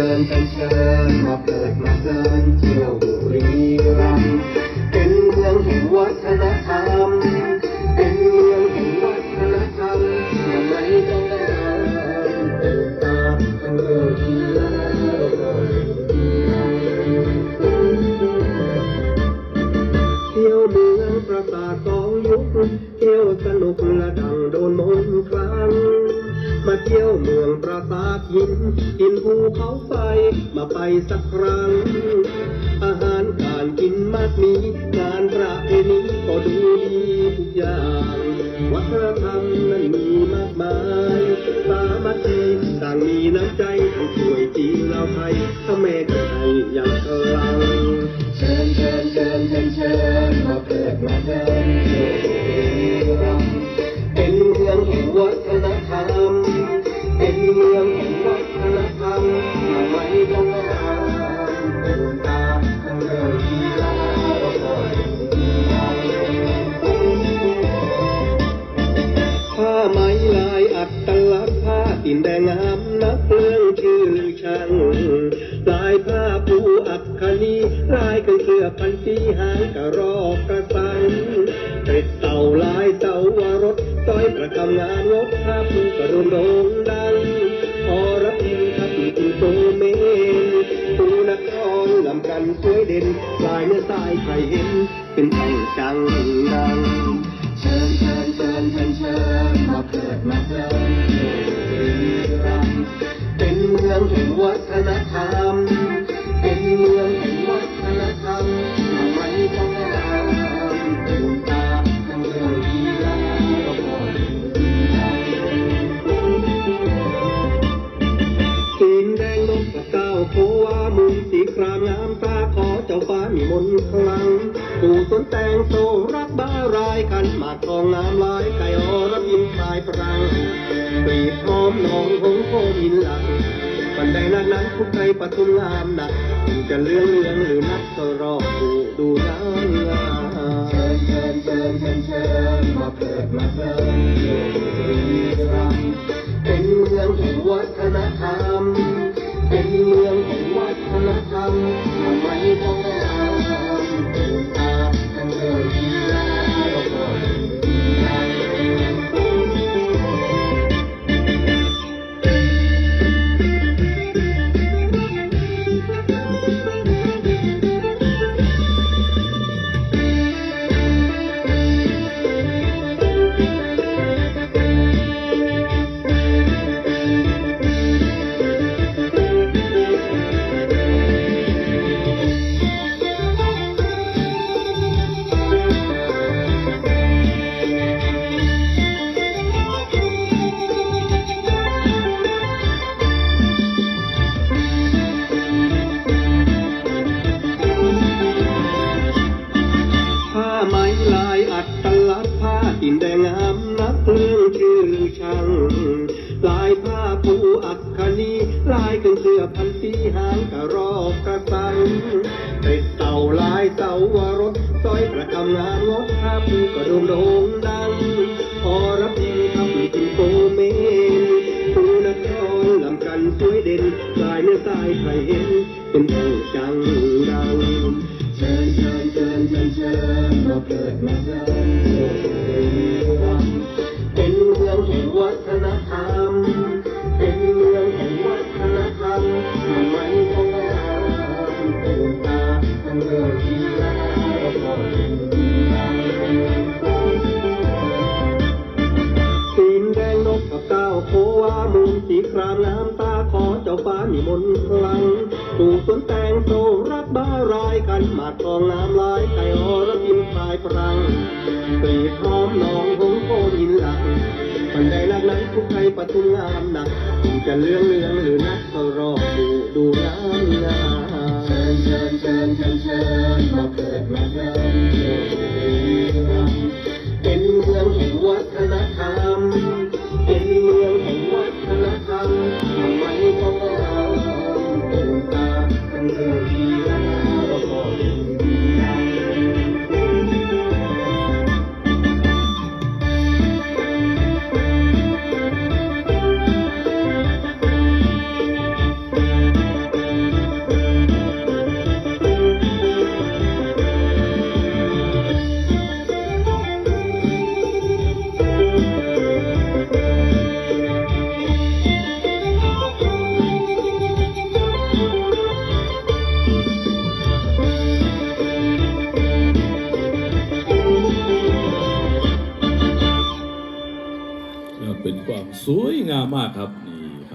Machten, Fenstern, Machten, Machten, Tür. กิน กินภูเขาไฟมาไปสักครั้ง อาหารการกินมากนี้งานประเพณีก็ดูดีทุกอย่าง วัฒนธรรมนั้นมีมากมายสามัคคีต่างมีน้ำใจทั้งสวยจีนลาไทยถ้าแม่กัไทยอย่างกลังเชิญเชิญเชิญเชิญเชิญมาเกิดมาเกิด ผ้าตินแดงงามนับเรื่องชื่อช่างลายผ้าปูอับคณีลายกันเสือพันสีหางกระรอกกระสังเกร็ดเต่าลายเต่าวารถต้อยประกำงานงดภาพปูกระโดงโด่งดังอรพินทับตินโตเมนปูนักทองลำกันสวยเด่นลายเนื้อทรายใครเห็นเป็นไทยจังดังเชิญเชิญ เชิญเชิญเชิญมาเกิดมาเดินโลกรังเป็นเมืองแห่งวัฒนธรรม เป็นเมืองแห่งวัฒนธรรมทำไมต้องงามดวงตาทั้งเรื่องกีฬาก็พอดีสีแดงนกกระเก้าโพวามุนสีครามงามตาขอเจ้าฟ้ามีมนต์คลัง ปู่สนแตงโซรักบ้ารายกันหมากทองงามลายไก่อรบินพลายพรังปีบพร้อมนองหงโคมินหลังปันใดนักนั้นผู้ไทยปทุมงามหนักจะเลื่องเลืองหรือนักก็รอบดูดูนางงามเชิญเชิญเชิญเชิญเชิญมาเกิดมาเดินโลกรังเป็นเมืองแห่งวัฒนธรรม ช่างลายผ้าปูอักคณีลายกันเสื้อพันสีหางกระรอกกระสังเป็ดเต่าลายเต่าวรถสร้อยประกำงามงดผ้าปูกระโดงโด่งดังอรพินทำตินโตเมนปูนักทองลำกันสวยเด่นลายเนื้อทรายใครเห็นเป็นทองจังดังเชิญเชิญเชิญเชิญเชิญมาเกิดมาเดินาทั้งเรื่องกีฬาก็พอดีงามสีแดงนกกับก้าโพวามูลสีครามน้ำตาขอเจ้าฟ้ามีมนต์คลังปู่สวนแตงโซรักบ้ารายกันหมากทองน้ำลายไก่อรพินพลายพรังปรีพร้อมหนองหงโคยินหลังปันใดนักนั้นผู้ไทยปทุงามหนักจะเลื่องเลืองหรือนักก็รอดูดูงามงาม ญเชิญเชิญมาเกิดมาเดินโลกรังเป็นเมืองแห่งวัฒนธรรม เป็นเมืองแห่งวัฒนธรรมทำไมต้องงามดวงตาทั้งเรื่อง สวยงามมากครับ